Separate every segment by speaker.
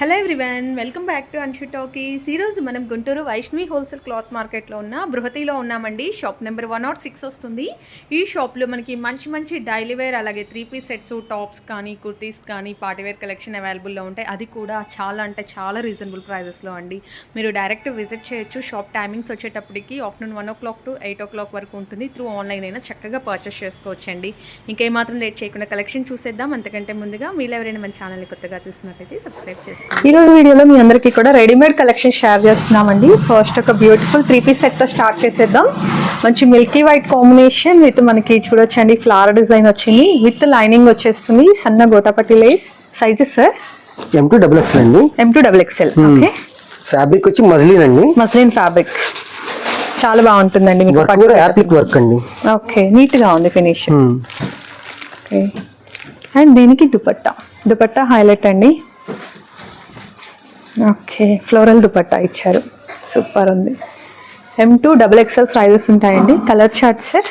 Speaker 1: Hello everyone welcome back to Anshu talkies ఈరోజు మనం Guntur Vaishnavi wholesale cloth మార్కెట్లో ఉన్న బృహతిలో ఉన్నామండి. Shop number one nought six వస్తుంది. ఈ షాప్లో మనకి మంచి మంచి డైలీ వేర్ అలాగే త్రీ పీస్ సెట్స్ టాప్స్ కానీ కుర్తీస్ కానీ పార్టీవేర్ కలెక్షన్ అవైలబుల్లో ఉంటాయి అది కూడా చాలా అంటే చాలా రీజనబుల్ ప్రైజెస్లో అండి. మీరు డైరెక్ట్ విజిట్ చేయొచ్చు. షాప్ టైమింగ్స్ వచ్చేటప్పటికి afternoon one o'clock to eight o'clock వరకు ఉంటుంది. త్రూ ఆన్లైన్ అయినా చక్కగా పర్చేస్ చేసుకోవచ్చండి. ఇంకేమాత్రం లేట్ చేయకుండా కలెక్షన్ చూసేద్దాం. అంతకంటే ముందుగా మీరు ఎవరైనా మన ఛానల్ని కొత్తగా చూసినట్లయితే సబ్స్క్రైబ్ చేసుకోండి.
Speaker 2: ఈ రోజు వీడియోలో మీ అందరికీ కూడా రెడీమేడ్ కలెక్షన్ షేర్ చేస్తున్నామండి. ఫస్ట్ ఒక బ్యూటిఫుల్ త్రీ పీస్ సెట్తో స్టార్ట్ చేసేద్దాం. మంచి మిల్కీ వైట్ కాంబినేషన్ విత్ మనకి చూడొచ్చండి ఫ్లవర్ డిజైన్ వచ్చింది. విత్ లైనింగ్ వచ్చేస్తుంది సన్న gota patti lace sizes sir
Speaker 3: M two double XL అండి.
Speaker 2: M two double XL okay
Speaker 3: fabric వచ్చి మజ్లిన్ అండి.
Speaker 2: మస్లిన్ ఫ్యాబ్రిక్ చాలా బాగుంటుందండి మీకు
Speaker 3: యాప్లిక్ వర్క్ అండి.
Speaker 2: ఓకే నీట్గా ఉంది ఫినిష్. ఓకే అండ్ దీనికి దుపట్టా? దుపట్టా హైలైట్ అండి. ఓకే ఫ్లోరల్ దుపట్టా ఇచ్చారు. సూపర్ ఉంది. M to double XL sizes ఉంటాయండి. Colour chart sir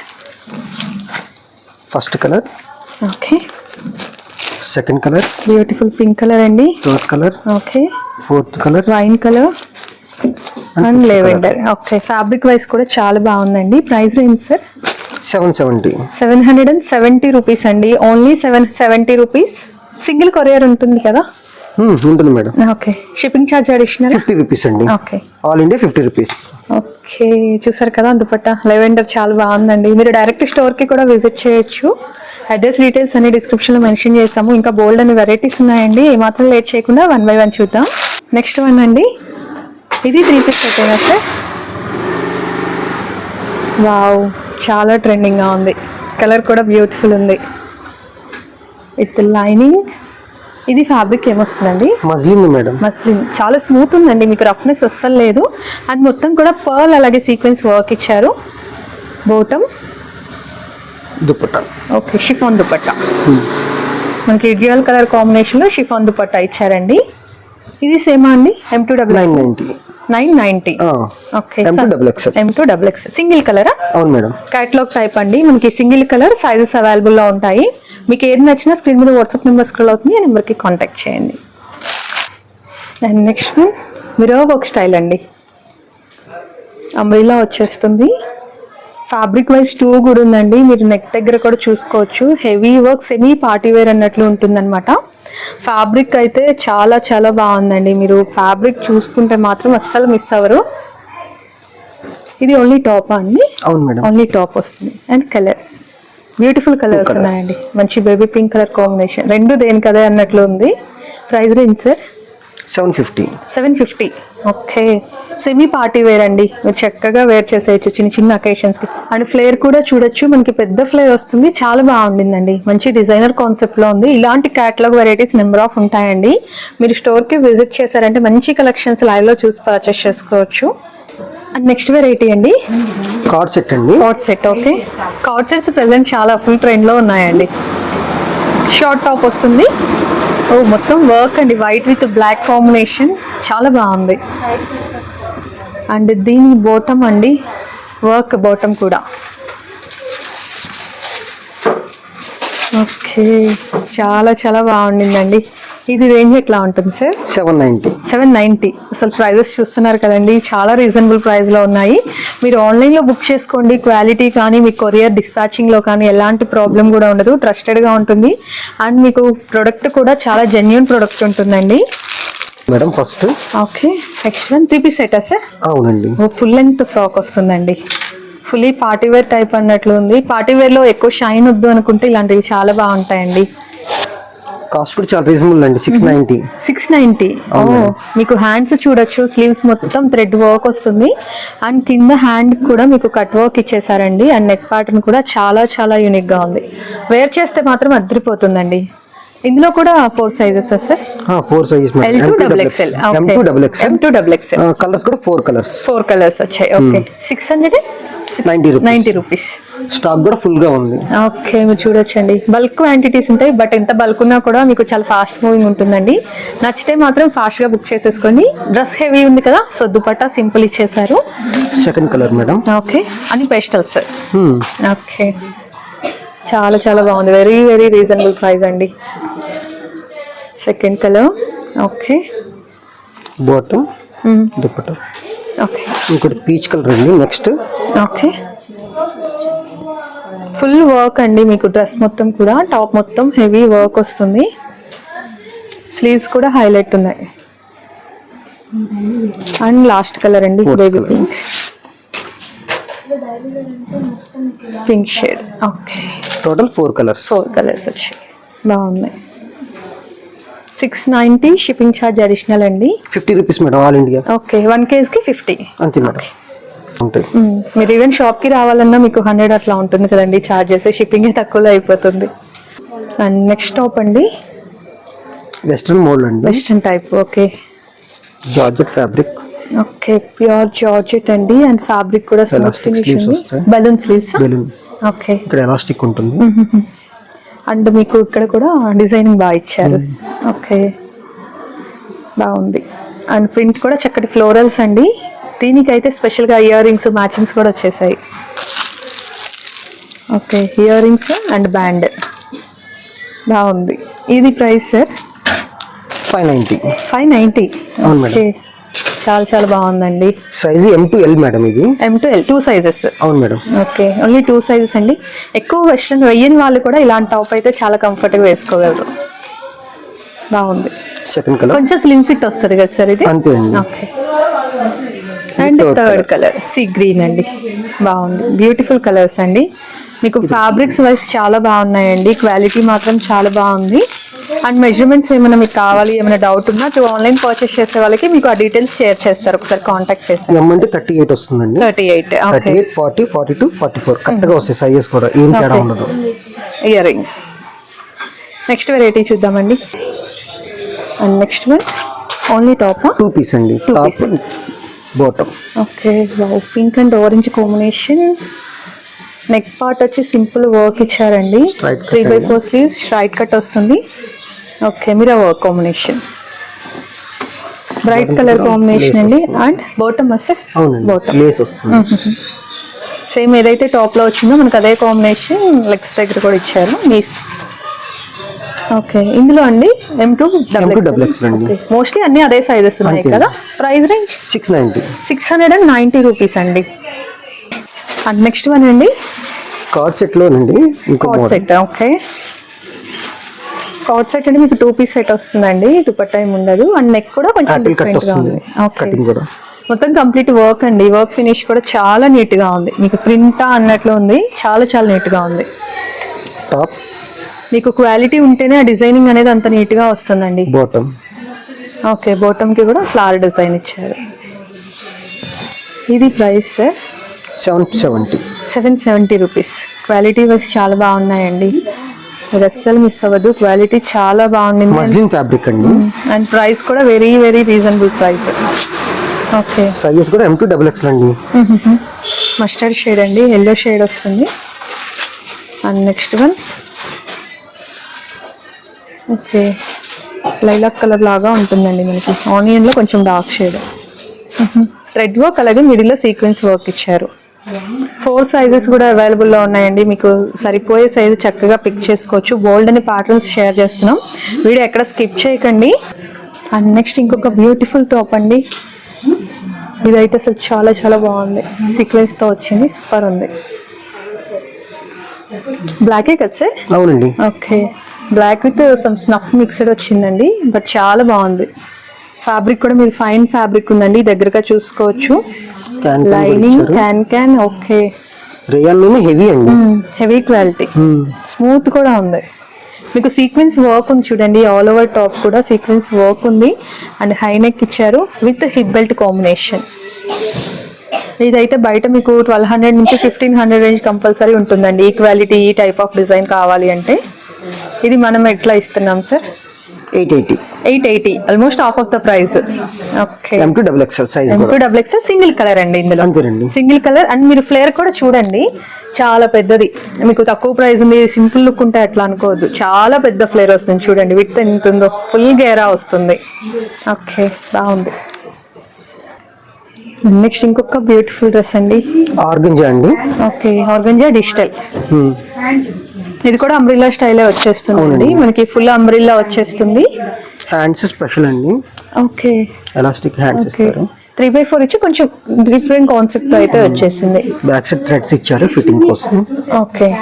Speaker 3: first colour
Speaker 2: okay.
Speaker 3: Second colour
Speaker 2: beautiful pink colour అండి.
Speaker 3: Third colour
Speaker 2: okay.
Speaker 3: Fourth colour
Speaker 2: wine colour and lavender okay fabric wise కూడా చాలా బాగుందండి. Price range sir
Speaker 3: seven seventy
Speaker 2: seven hundred and seventy rupees అండి. Only seven seventy rupees single courier ఉంటుంది కదా?
Speaker 3: ఉంటుంది madam.
Speaker 2: Okay shipping charge additional
Speaker 3: fifty rupees అండి.
Speaker 2: Okay
Speaker 3: all India fifty rupees
Speaker 2: okay చూసారు కదా దుపట్టా లెవెండర్ చాలా బాగుందండి. మీరు డైరెక్ట్ స్టోర్కి కూడా విజిట్ చేయొచ్చు. అడ్రస్ డీటెయిల్స్ అన్ని డిస్క్రిప్షన్లో మెన్షన్ చేస్తాము ఇంకా బోల్డ్ అని వెరైటీస్ ఉన్నాయండి. ఏమాత్రం లేట్ చేయకుండా వన్ బై వన్ చూద్దాం. నెక్స్ట్ వన్ అండి. ఇది త్రీ పీస్ సెట్టేనా సార్ వావ్ చాలా ట్రెండింగ్గా ఉంది. కలర్ కూడా బ్యూటిఫుల్ ఉంది. విత్ లైనింగ్ ఇది ఫ్యాబ్రిక్ ఏమొస్తుందండి?
Speaker 3: Muslin madam.
Speaker 2: మస్లిన్ చాలా స్మూత్ ఉందండి మీకు రఫ్నెస్ అస్సలు లేదు. అండ్ మొత్తం కూడా పర్ల్ అలాగే సీక్వెన్స్ వర్క్ ఇచ్చారు. Bottom
Speaker 3: dupatta.
Speaker 2: Okay chiffon dupatta మనకి డ్యూయల్ కలర్ కాంబినేషన్లో షిఫాన్ దుపట్టా ఇచ్చారండి. ఇది సేమా అండి? M to double
Speaker 3: nine ninety
Speaker 2: nine ninety okay
Speaker 3: M to double XL
Speaker 2: M to double X single కలరా
Speaker 3: అవును మేడం.
Speaker 2: క్యాట్లాగ్ టైప్ అండి. మనకి సింగిల్ కలర్ సైజెస్ అవైలబుల్లో ఉంటాయి. మీకు ఏది నచ్చినా స్క్రీన్ మీద వాట్సాప్ నెంబర్ స్క్రోల్ అవుతుంది. ఆ నెంబర్కి కాంటాక్ట్ చేయండి. And next mirror work style అండి. అంబ్రిలా వచ్చేస్తుంది. ఫ్యాబ్రిక్ వైజ్ టూ కూడా ఉందండి. మీరు నెక్ దగ్గర కూడా చూసుకోవచ్చు. Heavy work semi party wear అన్నట్లు ఉంటుందన్నమాట. ఫ్యాబ్రిక్ అయితే చాలా చాలా బాగుందండి. మీరు ఫ్యాబ్రిక్ చూసుకుంటే మాత్రం అస్సలు మిస్ అవ్వరు. ఇది ఓన్లీ టాప్ అండి?
Speaker 3: అవును మేడం.
Speaker 2: ఓన్లీ టాప్ వస్తుంది. And colour beautiful colours. ఉన్నాయండి. మంచి బేబీ పింక్ కలర్ కాంబినేషన్ రెండు దేని కదా అన్నట్లు ఉంది. Price range sir
Speaker 3: seven fifty.
Speaker 2: Seven fifty. Okay. Semi party wear అండి. మీరు చక్కగా వేర్ చేసేయచ్చు చిన్న చిన్న అకేషన్స్కి. అండ్ ఫ్లేర్ కూడా చూడొచ్చు. మనకి పెద్ద ఫ్లేర్ వస్తుంది. చాలా బాగుండిందండి. మంచి డిజైనర్ కాన్సెప్ట్లో ఉంది. ఇలాంటి క్యాటలాగ్ వెరైటీస్ నెంబర్ ఆఫ్ ఉంటాయండి. మీరు స్టోర్కి విజిట్ చేశారంటే మంచి కలెక్షన్స్ లైవ్లో చూసి పర్చేస్ చేసుకోవచ్చు. అండ్ నెక్స్ట్ వెరైటీ అండి.
Speaker 3: కార్డ్ సెట్ అండి.
Speaker 2: Card set okay. Card sets present చాలా ఫుల్ ట్రెండ్లో ఉన్నాయండి. షార్ట్ టాప్ వస్తుంది. ఓ మొత్తం వర్క్ అండి. వైట్ విత్ బ్లాక్ కాంబినేషన్ చాలా బాగుంది. అండ్ దీని బోటం అండి. వర్క్ బోటం కూడా. ఓకే చాలా చాలా బాగుండిందండి. ఇది రేంజ్ ఎట్లా ఉంటుంది sir
Speaker 3: seven ninety
Speaker 2: seven ninety. అసలు ప్రైజెస్ చూస్తున్నారు కదండి చాలా రీజనబుల్ ప్రైస్లో ఉన్నాయి. మీరు ఆన్లైన్లో బుక్ చేసుకోండి క్వాలిటీ కానీ మీ కొరియర్ డిస్పాచింగ్లో కానీ ఎలాంటి ప్రాబ్లం కూడా ఉండదు ట్రస్టెడ్గా ఉంటుంది. అండ్ మీకు ప్రొడక్ట్ కూడా చాలా జెన్యున్ ప్రొడక్ట్ ఉంటుందండి.
Speaker 3: Madam first
Speaker 2: okay next one three piece సెటా sir
Speaker 3: అవునండి.
Speaker 2: ఫుల్ లెంత్ ఫ్రాక్ వస్తుందండి. ఫుల్లీ పార్టీ వేర్ టైప్ అన్నట్లు ఉంది. పార్టీ వేర్లో ఎక్కువ షైన్ వద్దు అనుకుంటే ఇలాంటివి చాలా బాగుంటాయండి.
Speaker 3: కాస్ట్ కూడా చాలా రీజనబుల్ అండి సిక్స్ నైన్టీ
Speaker 2: సిక్స్ నైంటీ ఓ మీకు హ్యాండ్స్ చూడొచ్చు స్లీవ్స్ మొత్తం థ్రెడ్ వర్క్ వస్తుంది. అండ్ కింద హ్యాండ్ కూడా మీకు కట్ వర్క్ ఇచ్చేసారండి అండ్ నెక్ ప్యాటర్న్ కూడా చాలా చాలా యూనిక్గా ఉంది. వేర్ చేస్తే మాత్రం అదిరిపోతుందండి ఇందులో కూడా four sizes sir?
Speaker 3: Four size
Speaker 2: L two double XL
Speaker 3: M two double
Speaker 2: M
Speaker 3: XL
Speaker 2: two double XL
Speaker 3: colours కూడా ఫోర్ కలర్స్
Speaker 2: ఫోర్ కలర్స్ వచ్చాయి okay six hundred
Speaker 3: 90 rupees.
Speaker 2: Ninety rupees
Speaker 3: stock కూడా ఫుల్గా ఉంది.
Speaker 2: ఓకే మీరు చూడొచ్చండి. బల్క్ క్వాంటిటీస్ ఉంటాయి but ఎంత bulk ఉన్నా కూడా మీకు చాలా ఫాస్ట్ మూవింగ్ ఉంటుందండి. నచ్చితే మాత్రం ఫాస్ట్గా బుక్ చేసేసుకోండి. డ్రెస్ హెవీ ఉంది కదా సో దుపట్టా సింపుల్ ఇచ్చేసారు
Speaker 3: సెకండ్ కలర్ మేడం
Speaker 2: ఓకే అని పెస్టల్స్
Speaker 3: Hmm.
Speaker 2: ఓకే చాలా చాలా బాగుంది. వెరీ వెరీ రీజనబుల్ ప్రైస్ అండి. Second colour okay
Speaker 3: bottom dupatta
Speaker 2: okay
Speaker 3: ఇంకోటి పీచ్ కలర్ అండి. నెక్స్ట్
Speaker 2: ఓకే ఫుల్ వర్క్ అండి మీకు డ్రెస్ మొత్తం కూడా. టాప్ మొత్తం హెవీ వర్క్ వస్తుంది. స్లీవ్స్ కూడా హైలైట్ ఉన్నాయి. అండ్ లాస్ట్ కలర్ అండి. Baby. Pink pink shade okay
Speaker 3: total four colours
Speaker 2: four colours వచ్చాయి. బాగున్నాయి. Six ninety shipping charge additional అండి.
Speaker 3: Fifty rupees madam all India
Speaker 2: okay one కేజ్కి fifty
Speaker 3: అంతే madam ఉంటాయి
Speaker 2: మీరు ఈవెన్ షాప్కి రావాలన్నా మీకు హండ్రెడ్ అట్లా ఉంటుంది కదండి ఛార్జెస్ షిప్పింగ్ తక్కువలో అయిపోతుంది. అండ్ నెక్స్ట్ టాప్ అండి.
Speaker 3: వెస్ట్రన్ మోడల్ అండి.
Speaker 2: Western type okay
Speaker 3: georgette fabric
Speaker 2: okay pure georgette అండి. అండ్ ఫ్యాబ్రిక్ కూడా. Balloon sleeves
Speaker 3: balloon
Speaker 2: okay.
Speaker 3: ఇక్కడ ఎలాస్టిక్ ఉంటుంది.
Speaker 2: అండ్ మీకు ఇక్కడ కూడా డిజైనింగ్ బాగా ఇచ్చారు. ఓకే. బాగుంది. అండ్ ప్రింట్ కూడా చక్కటి ఫ్లోరల్స్ అండి. దీనికైతే స్పెషల్గా ఇయర్ రింగ్స్ మ్యాచింగ్స్ కూడా వచ్చేసాయి. Okay. Ear rings and band. బాగుంది. ఇది price sir
Speaker 3: five ninety
Speaker 2: five ninety. Okay. చాలా చాలా బాగుందండి.
Speaker 3: Size M to L madam ఇది?
Speaker 2: M to L two sizes
Speaker 3: అవును madam
Speaker 2: okay only two sizes అండి. ఎక్కువ వెస్ట్రన్ వెయ్యని వాళ్ళు కూడా ఇలాంటి టాప్ అయితే చాలా కంఫర్ట్గా వేసుకోగలరు. బాగుంది.
Speaker 3: సెకండ్ కలర్
Speaker 2: కొంచెం స్లిమ్ ఫిట్ వస్తుంది కదా సార్ ఇది?
Speaker 3: అంతే అండి.
Speaker 2: Okay and third colour sea green అండి. బాగుంది. బ్యూటిఫుల్ కలర్స్ అండి. మీకు ఫ్యాబ్రిక్స్ వైస్ చాలా బాగున్నాయండి. క్వాలిటీ మాత్రం చాలా బాగుంది. అండ్ మెజర్మెంట్స్ ఏమైనా మీకు కావాలి ఏమైనా డౌట్ ఉన్నా టు ఆన్లైన్ పర్చేస్ చేసే వాళ్ళకి మీకు ఆ డీటెయిల్స్ షేర్ చేస్తారు. ఒకసారి కాంటాక్ట్ చేస్తారు
Speaker 3: ఎం అంటే థర్టీ ఎయిట్ వస్తుందండి.
Speaker 2: Thirty eight
Speaker 3: thirty eight forty forty two forty four కరెక్ట్గా వస్తాయి సైజెస్ కూడా. ఏం తేడా. ఉండదు.
Speaker 2: ఇయర్ రింగ్స్ నెక్స్ట్ వెరైటీ చూద్దామండి and next one only top
Speaker 3: two piece అండి. Bottom
Speaker 2: okay pink and orange combination neck part వచ్చి సింపుల్ వర్క్ ఇచ్చారండి. Three by. Four sleeves straight cut వస్తుంది. ఓకే మీరు work combination bright colour combination అండి. And bottom
Speaker 3: అవునండి
Speaker 2: bottom
Speaker 3: lace వస్తుంది.
Speaker 2: Same ఏదైతే టాప్లో వచ్చిందో మనకు అదే కాంబినేషన్ లెగ్స్ దగ్గర కూడా ఇచ్చారు. మీ ఓకే ఇందులో అండి M two
Speaker 3: M2 double X అండి.
Speaker 2: మోస్ట్లీ అన్ని అదే సైజెస్ ఉన్నాయి. కదా? Price range
Speaker 3: six ninety
Speaker 2: six hundred and ninety rupees అండి. అండ్ నెక్స్ట్ వన్ అండి?
Speaker 3: కార్డ్ సెట్లోనండి ఇంకో
Speaker 2: కాట్
Speaker 3: మోడల్
Speaker 2: సెట్ ఓకే కాట్ సెట్ అంటే మీకు టూ పీస్ సెట్ వస్తుందండి. దుపట్టా ఏమి ఉండదు. అండ్ నెక్ కూడా కొంచెం
Speaker 3: డిఫరెంట్గా
Speaker 2: ఉంది. ఓకే
Speaker 3: కటింగ్ కూడా.
Speaker 2: మొత్తం కంప్లీట్ వర్క్ అండి. వర్క్ ఫినిష్ కూడా చాలా నీట్గా ఉంది. మీకు ప్రింటా అన్నట్లు ఉంది. చాలా చాలా నీట్గా ఉంది.
Speaker 3: టాప్
Speaker 2: మీకు క్వాలిటీ ఉంటేనే ఆ డిజైనింగ్ అనేది అంత నీట్గా వస్తుందండి.
Speaker 3: బాటమ్
Speaker 2: ఓకే బాటమ్కి కూడా ఫ్లవర్ డిజైన్ ఇచ్చారు. ఇది price sir
Speaker 3: seven seventy
Speaker 2: seven seventy rupees quality wise చాలా బాగున్నాయండి. మీరు అస్సలు మిస్ అవ్వదు. క్వాలిటీ చాలా బాగుండింది.
Speaker 3: మస్లిన్ ఫ్యాబ్రిక్ అండి.
Speaker 2: అండ్ ప్రైస్ కూడా very very reasonable price okay
Speaker 3: sizes కూడా ఎం టూ డబుల్ ఎక్స్ అండి.
Speaker 2: మస్టర్డ్ షేడ్ అండి. ఎల్లో షేడ్ వస్తుంది. And next one okay lilac colour లాగా ఉంటుందండి మనకి. ఆనియన్లో కొంచెం డార్క్ షేడ్ రెడ్ వర్క్ అలాగే మిడిల్లో సీక్వెన్స్ వర్క్ ఇచ్చారు. ఫోర్ సైజెస్ కూడా అవైలబుల్లో ఉన్నాయండి. మీకు సరిపోయే సైజు చక్కగా పిక్ చేసుకోవచ్చు. బోల్డ్ అని ప్యాటర్న్స్ షేర్ చేస్తున్నాం. వీడియో ఎక్కడ స్కిప్ చేయకండి. అండ్ నెక్స్ట్ ఇంకొక బ్యూటిఫుల్ టాప్ అండి. ఇదైతే అసలు చాలా చాలా బాగుంది. సీక్వెన్స్తో వచ్చింది. సూపర్ ఉంది. బ్లాకే కదా సార్?
Speaker 3: అవునండి.
Speaker 2: Okay black with some snuff mixed వచ్చిందండి. బట్ చాలా బాగుంది. ఫ్యాబ్రిక్ కూడా మీరు ఫైన్ ఫ్యాబ్రిక్ ఉందండి. దగ్గరగా చూసుకోవచ్చు.
Speaker 3: Can
Speaker 2: lining can can okay
Speaker 3: రేయాన్లోనే heavy అండి.
Speaker 2: హెవీ క్వాలిటీ స్మూత్ కూడా ఉంది. మీకు సీక్వెన్స్ వర్క్ ఉంది చూడండి ఆల్ ఓవర్ టాప్ కూడా సీక్వెన్స్ వర్క్ ఉంది. అండ్ హై నెక్ ఇచ్చారు విత్ హిప్ బెల్ట్ కాంబినేషన్ ఇదైతే బయట మీకు ట్వెల్వ్ హండ్రెడ్ నుంచి ఫిఫ్టీన్ హండ్రెడ్ రేంజ్ కంపల్సరీ ఉంటుందండి. ఈ క్వాలిటీ ఈ టైప్ ఆఫ్ డిజైన్ కావాలి అంటే. ఇది మనం ఎట్లా ఇస్తున్నాం sir
Speaker 3: eight eighty
Speaker 2: eight eighty almost half of the price okay
Speaker 3: M two double XL size
Speaker 2: M two double single colour అండి ఇందులో.
Speaker 3: అంతేనండి.
Speaker 2: సింగిల్ కలర్ అండ్ మీరు ఫ్లేర్ కూడా చూడండి చాలా పెద్దది. మీకు తక్కువ ప్రైస్ ఉంది సింపుల్ లుక్ ఉంటే అట్లా అనుకోవద్దు. చాలా పెద్ద ఫ్లేర్ వస్తుంది చూడండి విత్ ఎంత ఉందో ఫుల్ గేరా వస్తుంది. ఓకే బాగుంది. నెక్స్ట్ ఇంకొక బ్యూటిఫుల్ డ్రెస్ అండి.
Speaker 3: ఆర్గంజా అండి.
Speaker 2: Okay organza digital. ఇది కూడా అంబ్రిల్లా స్టైలే వచ్చేస్తుంది మనకి ఫుల్ అంబ్రిల్లా వచ్చేస్తుంది.
Speaker 3: హ్యాండ్స్ స్పెషల్ అండి.
Speaker 2: ఓకే.
Speaker 3: ఎలాస్టిక్ హ్యాండ్స్ ఇస్తారు.
Speaker 2: త్రీ బై ఫోర్ ఇచ్చి కొంచెం డిఫరెంట్ కాన్సెప్ట్ అయితే వచ్చేసింది.
Speaker 3: బ్యాక్ సైడ్ థ్రెడ్స్ ఇచ్చారు ఫిట్టింగ్ కోసం.
Speaker 2: ఓకే.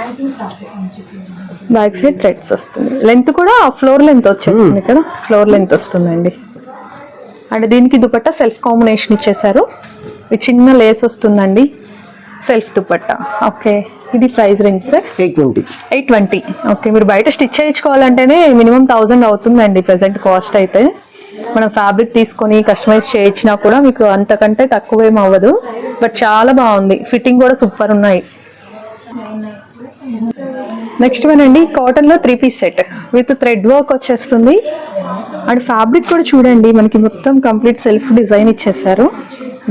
Speaker 2: బ్యాక్ సైడ్ థ్రెడ్స్ వస్తుంది. లెంత్ కూడా ఫ్లోర్ లెంత్ వచ్చేస్తుంది కదా? ఫ్లోర్ లెంత్ వస్తుందండి. అండ్ దీనికి దుపట్టా సెల్ఫ్ కాంబినేషన్ ఇచ్చేసారు ఇది చిన్న లేస్ వస్తుందండి. సెల్ఫ్ దుపట్టా. ఓకే. ఇది price range sir?
Speaker 3: Eight twenty.
Speaker 2: Eight twenty. Okay. మీరు బయట స్టిచ్ చేయించుకోవాలంటేనే మినిమం థౌజండ్ అవుతుందండి ప్రజెంట్ కాస్ట్ అయితే. మనం ఫ్యాబ్రిక్ తీసుకొని కస్టమైజ్ చేయించినా కూడా మీకు అంతకంటే తక్కువ ఏం అవ్వదు. బట్ చాలా బాగుంది. ఫిట్టింగ్ కూడా సూపర్ ఉన్నాయి. నెక్స్ట్ వన్ అండి కాటన్లో three piece set with thread work వచ్చేస్తుంది. అండ్ ఫ్యాబ్రిక్ కూడా చూడండి మనకి మొత్తం కంప్లీట్ సెల్ఫ్ డిజైన్ ఇచ్చేసారు.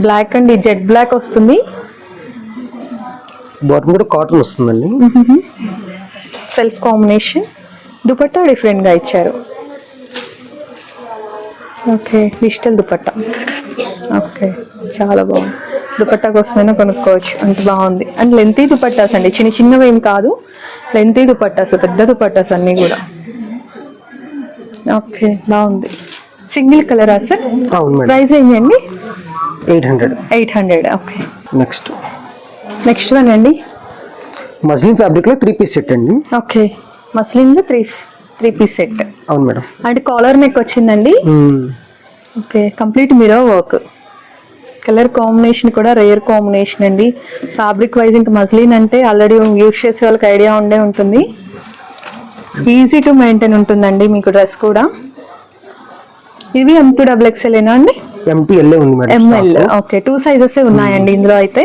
Speaker 2: బ్లాక్ అండ్ జెడ్ బ్లాక్ వస్తుంది.
Speaker 3: బాటమ్ కూడా కాటన్ వస్తుందండి.
Speaker 2: సెల్ఫ్ కాంబినేషన్ దుపట్టా డిఫరెంట్గా ఇచ్చారు. ఓకే డిజిటల్ దుపట్టా ఓకే చాలా బాగుంది. దుపట్టా కోసమైనా కొనుక్కోవచ్చు. అంత బాగుంది. అండ్ లెంతీ దుపట్టాస్ అండి. చిన్న చిన్నవి ఏం కాదు. లెంతీ దుపట్టాస్ పెద్ద దుపట్టాస్ అన్నీ కూడా. ఓకే బాగుంది. సింగిల్ కలరా సార్? ప్రైస్ ఏంటండి?
Speaker 3: Eight hundred.
Speaker 2: Eight hundred okay.
Speaker 3: Next.
Speaker 2: Next one అండి.
Speaker 3: మస్లిన్ ఫ్యాబ్రిక్లో త్రీ పీస్ సెట్ అండి.
Speaker 2: ఓకే. మస్లిన్లో త్రీ త్రీ పీస్ సెట్.
Speaker 3: అవును మేడం.
Speaker 2: అండ్ కాలర్ నెక్ వచ్చిందండి. Okay complete mirror work. Colour combination కూడా రేర్ కాంబినేషన్ అండి. Fabric wise ఇంకా muslin అంటే ఆల్రెడీ యూజ్ చేసే వాళ్ళకి ఐడియా ఉండే ఉంటుంది. ఈజీ టు మెయింటైన్ ఉంటుందండి మీకు డ్రెస్ కూడా. ఇవి ఎం టూ డబుల్ ఎక్స్ఎల్ ఏనా అండి?
Speaker 3: ఎంటీఎల్ఏ ఉంది
Speaker 2: ఎంఎల్ ఓకే టూ సైజెస్ ఉన్నాయండి ఇందులో అయితే?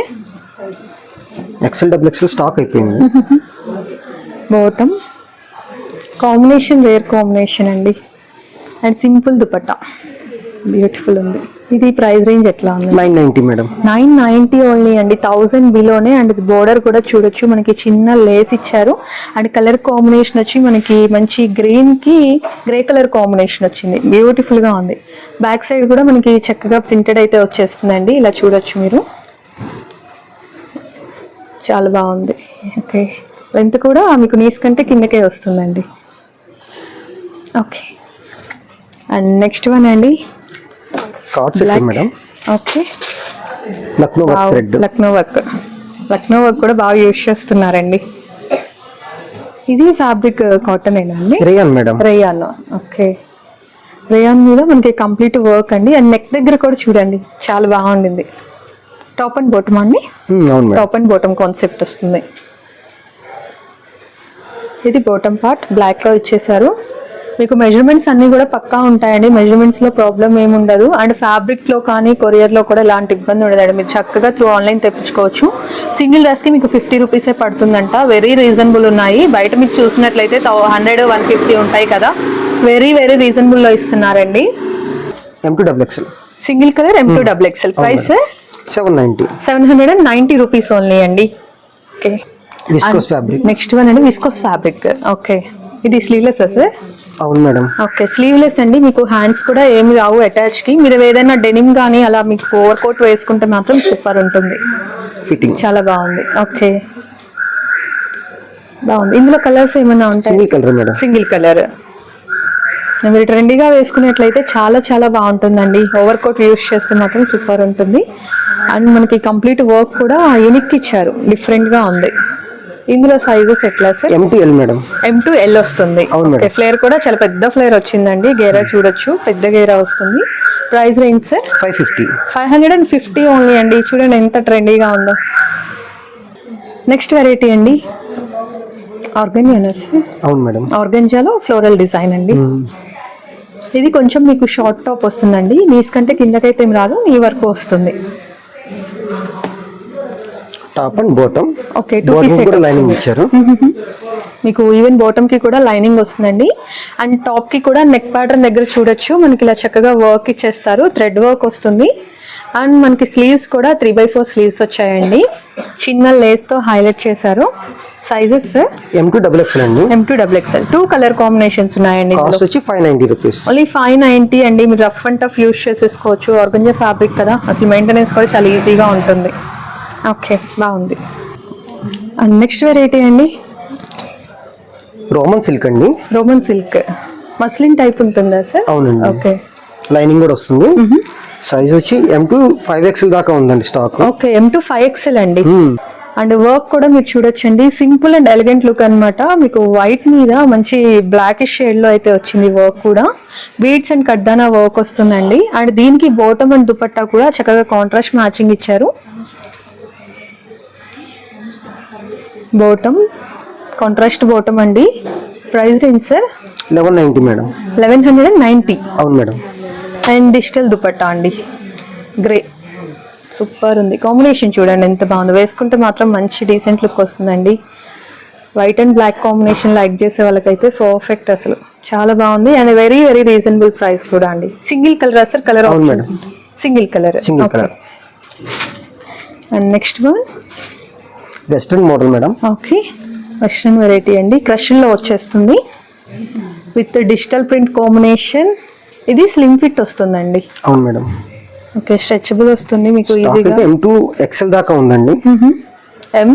Speaker 3: ఎక్సెల్ డబుల్ ఎక్సెల్ స్టాక్ అయిపోయింది.
Speaker 2: బోటం కాంబినేషన్ రేర్ కాంబినేషన్ అండి. అండ్ సింపుల్ దుపట్టా బ్యూటిఫుల్ ఉంది. ఇది ప్రైస్ రేంజ్ ఎట్లా ఉంది?
Speaker 3: Nine ninety madam.
Speaker 2: Nine ninety only అండి. థౌజండ్ బిలోనే అండ్ బోర్డర్ కూడా చూడొచ్చు. మనకి చిన్న లేస్ ఇచ్చారు. అండ్ కలర్ కాంబినేషన్ వచ్చి మనకి మంచి గ్రీన్కి గ్రే కలర్ కాంబినేషన్ వచ్చింది. బ్యూటిఫుల్గా ఉంది. బ్యాక్ సైడ్ కూడా మనకి చక్కగా ప్రింటెడ్ అయితే వచ్చేస్తుందండి. ఇలా చూడొచ్చు మీరు. చాలా బాగుంది. ఓకే లెంత్ కూడా మీకు నీస్ కంటే కిందకే వస్తుందండి. ఓకే అండ్ నెక్స్ట్ వన్ అండి.
Speaker 3: Card set
Speaker 2: Black.
Speaker 3: Madam
Speaker 2: okay
Speaker 3: Lucknow work thread
Speaker 2: Lucknow work Lucknow work కూడా బాగా యూజ్ చేస్తున్నారండి. ఇది ఫ్యాబ్రిక్ కాటన్ అండి?
Speaker 3: Rayon madam
Speaker 2: rayon okay rayon మీద మనకి కంప్లీట్ వర్క్ అండి. అండ్ నెక్ దగ్గర కూడా చూడండి. చాలా బాగుండింది. టాప్ అండ్ బాటమ్ అండి?
Speaker 3: అవును madam
Speaker 2: top and bottom concept వస్తుంది. ఇది బాటమ్ పార్ట్ బ్లాక్లో ఇచ్చేసారు. మీకు మెజర్మెంట్స్ అన్ని కూడా పక్కా ఉంటాయండి. మెజర్మెంట్స్లో ప్రాబ్లం ఏమి ఉండదు. అండ్ ఫ్యాబ్రిక్లో కానీ కొరియర్లో కూడా ఎలాంటి ఇబ్బంది ఉండదండి. మీరు చక్కగా త్రూ ఆన్లైన్ తెప్పించుకోవచ్చు. సింగిల్ డ్రెస్కి మీకు ఫిఫ్టీ రూపీసే పడుతుందంట. వెరీ రీజనబుల్ ఉన్నాయి. బయట మీకు చూసినట్లయితే హండ్రెడ్ వన్ ఫిఫ్టీ ఉంటాయి కదా. వెరీ వెరీ రీజనబుల్లో ఇస్తున్నారండి.
Speaker 3: M two double
Speaker 2: single colour M two double XL price
Speaker 3: seven ninety
Speaker 2: seven hundred and ninety rupees only అండి. Okay
Speaker 3: viscose fabric
Speaker 2: next one అండి విస్కోస్ ఫ్యాబ్రిక్ ఓకే ఇది sleeveless sir?
Speaker 3: అవును madam.
Speaker 2: Okay sleeveless అండి. మీకు hands కూడా ఏమి రావు అటాచ్కి. మీరు ఏదైనా డెనిమ్ కానీ అలా మీకు ఓవర్ కోట్ వేసుకుంటే మాత్రం సూపర్ ఉంటుంది.
Speaker 3: ఫిట్టింగ్
Speaker 2: చాలా బాగుంది. ఓకే. బాగుంది. ఇందులో కలర్స్ ఏమైనా ఉంటాయి?
Speaker 3: Single colour madam.
Speaker 2: Single colour మీరు ట్రెండీగా వేసుకున్నట్లయితే చాలా చాలా బాగుంటుందండి. ఓవర్ కోట్ యూస్ చేస్తే మాత్రం సూపర్ ఉంటుంది. అండ్ మనకి కంప్లీట్ వర్క్ కూడా యూనిక్ ఇచ్చారు. డిఫరెంట్గా ఉంది. ఇందులో సైజెస్ ఎట్లా sir?
Speaker 3: M to L madam.
Speaker 2: M to L వస్తుంది.
Speaker 3: అవును మేడం.
Speaker 2: ఫ్లేర్ కూడా చాలా పెద్ద ఫ్లేర్ వచ్చిందండి. గేరా చూడొచ్చు. పెద్ద గేరా వస్తుంది. Price range sir?
Speaker 3: Five fifty
Speaker 2: five hundred and fifty only అండి. చూడండి ఎంత ట్రెండీగా ఉందో. నెక్స్ట్ వెరైటీ అండి. ఆర్గన్జానా సార్
Speaker 3: అవును మేడం.
Speaker 2: ఆర్గంజాలో ఫ్లోరల్ డిజైన్ అండి. ఇది కొంచెం మీకు షార్ట్ టాప్ వస్తుందండి. నీస్ కంటే కిందకైతే ఏం రాదు ఈ వరకు వస్తుంది.
Speaker 3: Top and bottom.
Speaker 2: Okay two piece
Speaker 3: కూడా లైనింగ్ ఇచ్చారు.
Speaker 2: మీకు ఈవెన్ బాటమ్కి కూడా లైనింగ్ వస్తుందండి. అండ్ టాప్కి కూడా నెక్ ప్యాటర్న్ దగ్గర చూడొచ్చు. మనకి ఇలా చక్కగా వర్క్ ఇచ్చేస్తారు. థ్రెడ్ వర్క్ వస్తుంది. అండ్ మనకి స్లీవ్స్ కూడా త్రీ బై ఫోర్ స్లీవ్స్ వచ్చాయండి. చిన్న లేస్తో హైలైట్ చేశారు. Sizes
Speaker 3: M two double XL అండి.
Speaker 2: M two double XL two colour combinations ఉన్నాయండి.
Speaker 3: కాస్ట్ వచ్చి five ninety rupees
Speaker 2: only five ninety అండి. మీరు రఫ్ అండ్ టఫ్ యూస్ చేసేసుకోవచ్చు. ఆర్గంజా ఫ్యాబ్రిక్ కదా. అసలు మెయింటెనెన్స్ కూడా చాలా ఈజీగా ఉంటుంది. ఓకే బాగుంది. అండ్ నెక్స్ట్ వెరైటీ అండి
Speaker 3: రోమన్ సిల్క్ అండి.
Speaker 2: Roman silk. మస్లిన్ టైప్ ఉంటుందా సార్?
Speaker 3: అవునండి.
Speaker 2: ఓకే.
Speaker 3: లైనింగ్ కూడా వస్తుంది. సైజ్ వచ్చి ఎం టు ఫైవ్ ఎక్స్ఎల్ దాకా ఉందండి stock
Speaker 2: okay M to five XL అండి. అండ్ వర్క్ కూడా మీరు చూడొచ్చండి. సింపుల్ అండ్ ఎలిగెంట్ లుక్ అన్నమాట. మీకు వైట్ మీద మంచి బ్లాకిష్ షేడ్లో అయితే వచ్చింది వర్క్ కూడా. బీడ్స్ అండ్ కడ్డానా వర్క్ వస్తుందండి. అండ్ దీనికి బోటమ్ అండ్ దుపట్టా కూడా చక్కగా కాంట్రాస్ట్ మ్యాచింగ్ ఇచ్చారు. బోటమ్ కాంట్రాస్ట్ బోటమ్ అండి. Price range sir?
Speaker 3: Eleven ninety madam
Speaker 2: eleven hundred and ninety
Speaker 3: అవును మేడం
Speaker 2: అండ్ డిజిటల్ దుపట్టా అండి. గ్రే సూపర్ ఉంది. కాంబినేషన్ చూడండి ఎంత బాగుంది. వేసుకుంటే మాత్రం మంచి డీసెంట్ లుక్ వస్తుందండి. White and black combination like చేసే వాళ్ళకైతే పర్ఫెక్ట్ అసలు. చాలా బాగుంది. And very very reasonable price కూడా అండి. Single colour sir? Colour. Single colour
Speaker 3: single colour
Speaker 2: and next one
Speaker 3: western model madam.
Speaker 2: Okay. Western variety అండి. క్రష్లో వచ్చేస్తుంది. With digital print combination. ఇది స్లిమ్ ఫిట్ వస్తుందండి.
Speaker 3: అవును మేడం.
Speaker 2: ఓకే స్ట్రెచబుల్ వస్తుంది మీకు ఈజీగా.
Speaker 3: ఎం టు ఎక్స్ఎల్ దాకా ఉందండి.
Speaker 2: ఎం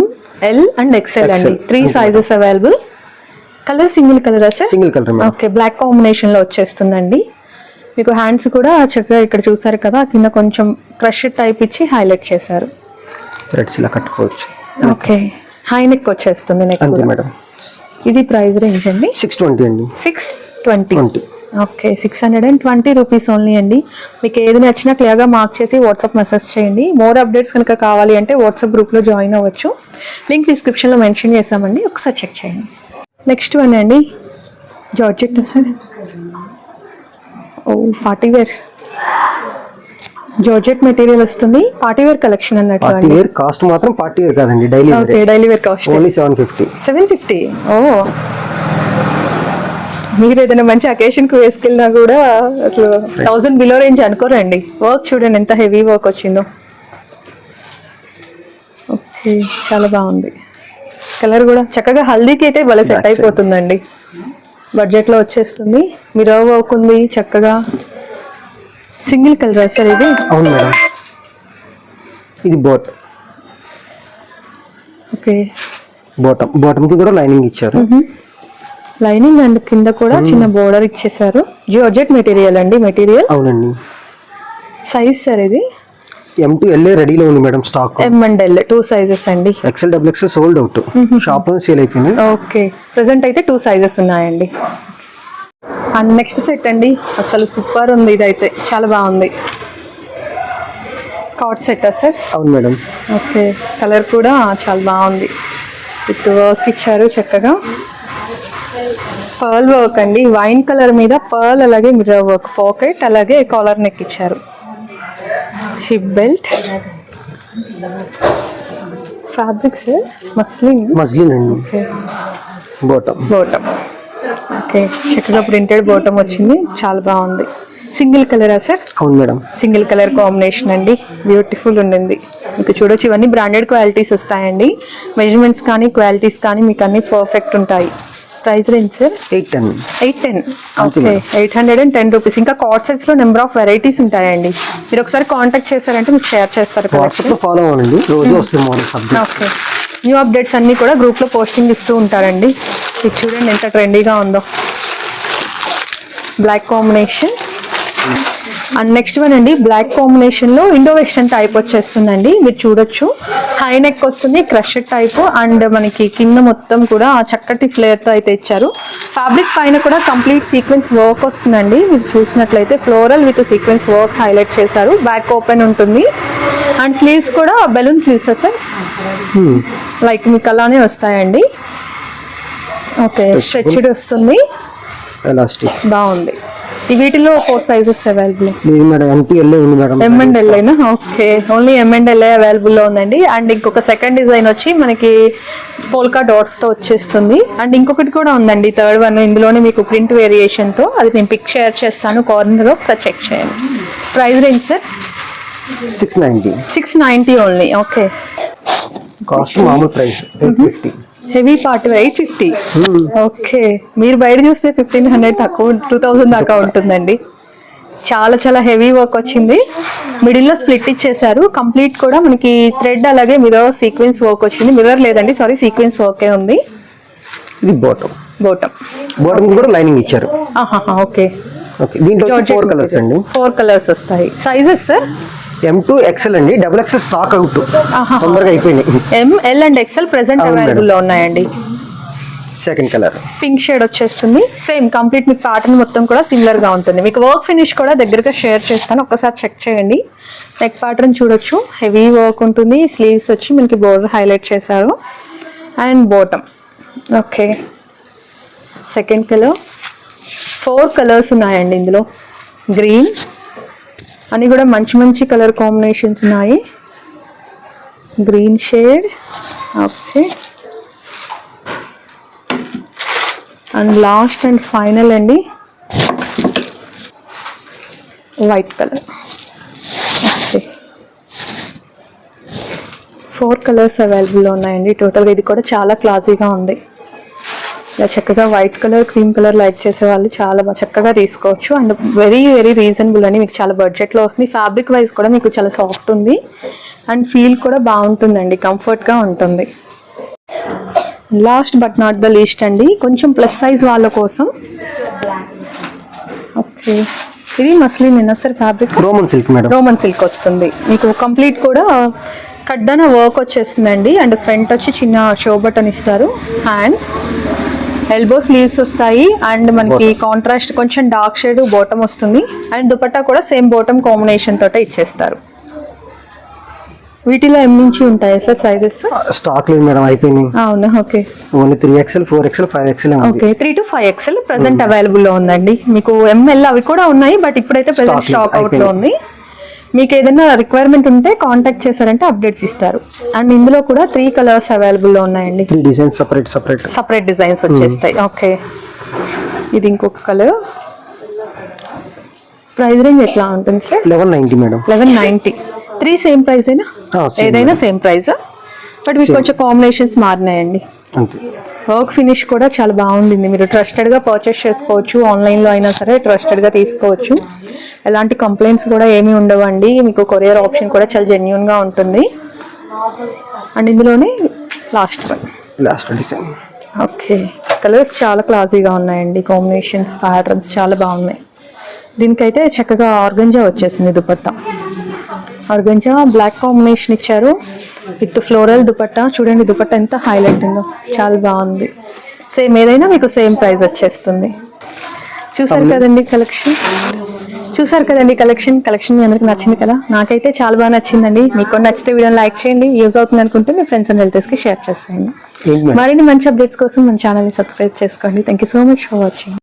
Speaker 2: ఎల్ అండ్ ఎక్స్ఎల్ అండి. Three sizes available colour single colour sir
Speaker 3: single colour madam
Speaker 2: okay black కాంబినేషన్లో వచ్చేస్తుందండి. మీకు హ్యాండ్స్ కూడా చక్కగా ఇక్కడ చూసారు కదా కింద కొంచెం క్రష్ టైప్ ఇచ్చి హైలైట్ చేశారు.
Speaker 3: థ్రెడ్స్ ఇలా కట్టుకోవచ్చు.
Speaker 2: ఓకే హై నెక్ వచ్చేస్తుంది నెక్
Speaker 3: అంతే మేడం.
Speaker 2: ఇది ప్రైస్ రేంజ్ అండి?
Speaker 3: సిక్స్ ట్వంటీ అండి.
Speaker 2: Six twenty okay six hundred and twenty rupees only అండి. మీకు ఏది నచ్చినా క్లియర్గా మార్క్ చేసి వాట్సాప్ మెసేజ్ చేయండి. మోర్ అప్డేట్స్ కనుక కావాలి అంటే వాట్సాప్ గ్రూప్లో జాయిన్ అవ్వచ్చు. లింక్ డిస్క్రిప్షన్లో మెన్షన్ చేసామండి ఒకసారి చెక్ చేయండి. నెక్స్ట్ వన్ అండి. జార్జెట్ సార్ ఓ పార్టీ వేర్ జార్జెట్ మెటీరియల్ వస్తుంది. పార్టీ వేర్ కలెక్షన్ అన్నట్టు
Speaker 3: పార్టీ వేర్ కాస్ట్ మాత్రం పార్టీ వేర్ కాదండి daily
Speaker 2: okay daily wear cost
Speaker 3: only seven fifty
Speaker 2: seven fifty ఓ. మీరు ఏదైనా మంచి అకేషన్కు వేసుకెళ్ళినా కూడా అసలు థౌసండ్ బిలో రేంజ్ అనుకోరండి. వర్క్ చూడండి ఎంత హెవీ వర్క్ వచ్చిందో. ఓకే చాలా బాగుంది. కలర్ కూడా చక్కగా హల్దీకి అయితే భలే సెట్. అయిపోతుందండి. బడ్జెట్లో వచ్చేస్తుంది. మిరర్ వర్క్ ఉంది చక్కగా. సింగిల్ కలర్ సార్ ఇది?
Speaker 3: అవును మేడం. ఇది బోట్.
Speaker 2: ఓకే.
Speaker 3: బాటమ్ బాటమ్కి కూడా లైనింగ్ ఇచ్చారు.
Speaker 2: లైనింగ్ అండ్ కింద కూడా చిన్న బోర్డర్ ఇచ్చేసారు. జార్జెట్ మెటీరియల్ అండి మెటీరియల్?
Speaker 3: అవునండి.
Speaker 2: సైజ్ సార్ ఇది?
Speaker 3: ఎం టు ఎల్ఏ రెడీలో ఉంది madam stock.
Speaker 2: M and L two sizes అండి.
Speaker 3: ఎక్సెల్ డబుల్ సోల్డ్ అవుట్ షాప్లో సేల్ అయిపోయింది.
Speaker 2: ఓకే. ప్రజెంట్ అయితే టూ సైజెస్ ఉన్నాయండి. అండ్ నెక్స్ట్ సెట్ అండి. అసలు సూపర్ ఉంది ఇదైతే. చాలా బాగుంది. Cot set sir?
Speaker 3: అవును మేడం.
Speaker 2: ఓకే. కలర్ కూడా చాలా బాగుంది. విత్ వర్క్ ఇచ్చారు చక్కగా. పర్ల్ వర్క్ అండి. వైన్ కలర్ మీద పర్ల్ అలాగే మిర్రర్ వర్క్ పాకెట్ అలాగే కాలర్ నెక్ ఇచ్చారు. Hip belt. Fabrics muslin?
Speaker 3: Muslin అండి. బాటమ్
Speaker 2: బోటం ఓకే చక్కగా ప్రింటెడ్ బోటం వచ్చింది. చాలా బాగుంది. సింగిల్ కలరా సార్?
Speaker 3: అవును మేడం.
Speaker 2: సింగిల్ కలర్ కాంబినేషన్ అండి. బ్యూటిఫుల్ ఉండింది. మీకు చూడొచ్చు ఇవన్నీ బ్రాండెడ్ క్వాలిటీస్ వస్తాయండి. మెజర్మెంట్స్ కానీ క్వాలిటీస్ కానీ మీకు అన్ని పర్ఫెక్ట్ ఉంటాయి. Price range sir
Speaker 3: eight ten
Speaker 2: eight ten okay eight hundred and ten rupees ఇంకా కార్డ్ సెట్స్లో నెంబర్ ఆఫ్ వెరైటీస్ ఉంటాయండి. మీరు ఒకసారి కాంటాక్ట్ చేశారంటే మీకు షేర్ చేస్తారు
Speaker 3: వాట్సాప్ కలెక్షన్లో ఫాలో అవ్వండి. రోజు వస్తుంది morning subject
Speaker 2: okay new updates అన్నీ కూడా గ్రూప్లో పోస్టింగ్ ఇస్తూ ఉంటారండి. ఇది చూడండి ఎంత ట్రెండీగా ఉందో. Black combination and next one అండి బ్లాక్ కాంబినేషన్లో ఇండో వెస్టర్న్ టైప్ వచ్చేస్తుందండి. మీరు చూడొచ్చు. హై నెక్ వస్తుంది క్రష్ టైప్ అండ్ మనకి కింద మొత్తం కూడా ఆ చక్కటి ఫ్లేయర్తో అయితే ఇచ్చారు. ఫ్యాబ్రిక్ పైన కూడా కంప్లీట్ సీక్వెన్స్ వర్క్ వస్తుందండి. మీరు చూసినట్లయితే floral with sequence work highlight చేశారు. బ్యాక్ ఓపెన్ ఉంటుంది. అండ్ స్లీవ్స్ కూడా బెలూన్ స్లీవ్స్ సార్ లైక్ మీకు అలానే వస్తాయండి. ఓకే స్ట్రెచ్డ్ వస్తుంది.
Speaker 3: ఎలాస్టిక్
Speaker 2: బాగుంది. ఈ వీటిలో ఫోర్ సైజెస్ అవైలబుల్
Speaker 3: లేదు మేడం ఎల్ఏ ఉంది మేడం?
Speaker 2: ఎం అండ్ ఎల్ అయినా okay only M and L అవైలబుల్లో ఉందండి. అండ్ ఇంకొక సెకండ్ డిజైన్ వచ్చి మనకి పోల్కా డాట్స్తో వచ్చేస్తుంది. అండ్ ఇంకొకటి కూడా ఉందండి థర్డ్ వన్ ఇందులోనే మీకు ప్రింట్ వేరియేషన్తో అది నేను పిక్ షేర్ చేస్తాను కార్నర్ ఒకసారి చెక్ చేయండి. Price range sir
Speaker 3: six ninety
Speaker 2: six ninety only okay
Speaker 3: cost మామూలు price eight fifty
Speaker 2: heavy part eight fifty okay మీరు బయట చూస్తే ఫిఫ్టీన్ హండ్రెడ్ తక్కువ టూ థౌజండ్ దాకా ఉంటుందండి. చాలా చాలా హెవీ వర్క్ వచ్చింది. మిడిల్లో స్ప్లిట్ ఇచ్చేసారు కంప్లీట్ కూడా మనకి థ్రెడ్ అలాగే మిర్రర్ సీక్వెన్స్ వర్క్ వచ్చింది. మిర్రర్ లేదండి సారీ సీక్వెన్స్ వర్కే ఉంది.
Speaker 3: ఇది బాటమ్
Speaker 2: బోటం
Speaker 3: బాటమ్ కూడా లైనింగ్ ఇచ్చారు.
Speaker 2: ఓకే
Speaker 3: ఓకే దీంట్లో ఫోర్ కలర్స్ అండి.
Speaker 2: ఫోర్ కలర్స్ వస్తాయి. Sizes sir
Speaker 3: M to XL అండి. Double XL stock out. తొందరగా అయిపోయినాయి.
Speaker 2: M L and XL present. అవైలబుల్లో ఉన్నాయండి.
Speaker 3: సెకండ్ కలర్
Speaker 2: పింక్ షేడ్ వచ్చేస్తుంది. సేమ్ కంప్లీట్ మీకు ప్యాటర్న్ మొత్తం కూడా సిమిలర్గా ఉంటుంది. మీకు వర్క్ ఫినిష్ కూడా దగ్గరగా షేర్ చేస్తాను. ఒకసారి చెక్ చేయండి. నెక్ ప్యాటర్న్ చూడొచ్చు. హెవీ వర్క్ ఉంటుంది. స్లీవ్స్ వచ్చి మనకి బోర్డర్ హైలైట్ చేశారు. And bottom okay second colour four colours ఉన్నాయండి ఇందులో. గ్రీన్ అని కూడా మంచి మంచి కలర్ కాంబినేషన్స్ ఉన్నాయి. Green shade okay. And last and final అండి. White colour. Okay. Four colours available ఉన్నాయండి. టోటల్గా ఇది కూడా చాలా క్లాసీగా ఉంది. ఇలా చక్కగా white colour cream colour like చేసే వాళ్ళు చాలా చక్కగా తీసుకోవచ్చు. అండ్ వెరీ వెరీ రీజనబుల్ అని మీకు చాలా బడ్జెట్లో వస్తుంది. ఫ్యాబ్రిక్ వైజ్ కూడా మీకు చాలా సాఫ్ట్ ఉంది. అండ్ ఫీల్ కూడా బాగుంటుందండి. కంఫర్ట్గా ఉంటుంది. Last but not the least అండి కొంచెం ప్లస్ సైజ్ వాళ్ళ కోసం. ఓకే ఇది muslin sir fabric
Speaker 3: Roman silk madam
Speaker 2: Roman silk వస్తుంది. మీకు కంప్లీట్ కూడా కడ్డన వర్క్ వచ్చేస్తుందండి. అండ్ ఫ్రంట్ వచ్చి చిన్న షో బటన్ ఇస్తారు. హ్యాండ్స్ ఎల్బో స్లీవ్స్ వస్తాయి అండ్ మనకి కాంట్రాస్ట్ కొంచెం డార్క్ షేడ్ బోటం వస్తుంది. అండ్ దుపట్టా కూడా సేమ్ బోటం కాంబినేషన్ తోటే ఇచ్చేస్తారు. వీటిలో ఎం నుంచి ఉంటాయి సార్ సైజెస్
Speaker 3: స్టాక్ లేదు మేడం అయిపోయినాయి.
Speaker 2: అవునా? Okay
Speaker 3: only three XL four XL five XL
Speaker 2: okay three to five XL present అవైలబుల్లో ఉందండి. మీకు ఎంఎల్ అవి కూడా ఉన్నాయి బట్ ఇప్పుడైతే ప్రెసెంట్ స్టాక్
Speaker 3: అవుట్లో.
Speaker 2: ఉంది. మీకు ఏదైనా రిక్వైర్మెంట్ ఉంటే కాంటాక్ట్ చేశారంటే అప్డేట్స్ ఇస్తారు. అండ్ ఇందులో కూడా త్రీ కలర్స్ అవైలబుల్లో ఉన్నాయండి
Speaker 3: three designs separate separate
Speaker 2: separate designs వచ్చేస్తాయి. ఓకే ఇది ఇంకొక కలర్ ప్రైస్ రేంజ్ ఎట్లా ఉంటుంది sir
Speaker 3: eleven ninety madam
Speaker 2: eleven ninety three same price అయినా ఏదైనా సేమ్ ప్రైస్ బట్ మీకు. కొంచెం కాంబినేషన్స్ మారినాయండి. వర్క్ ఫినిష్ కూడా చాలా బాగుండింది. మీరు ట్రస్టెడ్గా పర్చేస్ చేసుకోవచ్చు. ఆన్లైన్లో అయినా సరే ట్రస్టెడ్గా తీసుకోవచ్చు. ఎలాంటి కంప్లైంట్స్ కూడా ఏమీ ఉండవండి. మీకు కొరియర్ ఆప్షన్ కూడా చాలా జెన్యున్గా ఉంటుంది. అండ్ ఇందులోనే last one
Speaker 3: last design
Speaker 2: okay colours చాలా క్లాసీగా ఉన్నాయండి. కాంబినేషన్స్ ప్యాటర్న్స్ చాలా బాగున్నాయి. దీనికైతే చక్కగా ఆర్గంజా వచ్చేసింది దుపట్టా. ఆర్గంజా బ్లాక్ కాంబినేషన్ ఇచ్చారు. With floral dupatta. చూడండి దుపట్టా ఎంత హైలైట్ ఉందో. చాలా బాగుంది. సేమ్ ఏదైనా మీకు సేమ్ ప్రైస్ వచ్చేస్తుంది. చూసారు కదండి కలెక్షన్ చూసారు కదండి కలెక్షన్ కలెక్షన్ మీ అందరికి నచ్చింది కదా? నాకైతే చాలా బాగా నచ్చిందండి. మీకు నచ్చితే వీడియోని లైక్ చేయండి. యూజ్ అవుతుంది అనుకుంటే మీ ఫ్రెండ్స్ అండ్ రిలేటివ్స్కి షేర్ చేసేయండి. మరిన్ని మంచి అప్డేట్స్ కోసం మన ఛానల్ని సబ్స్క్రైబ్ చేసుకోండి. Thank you so much for watching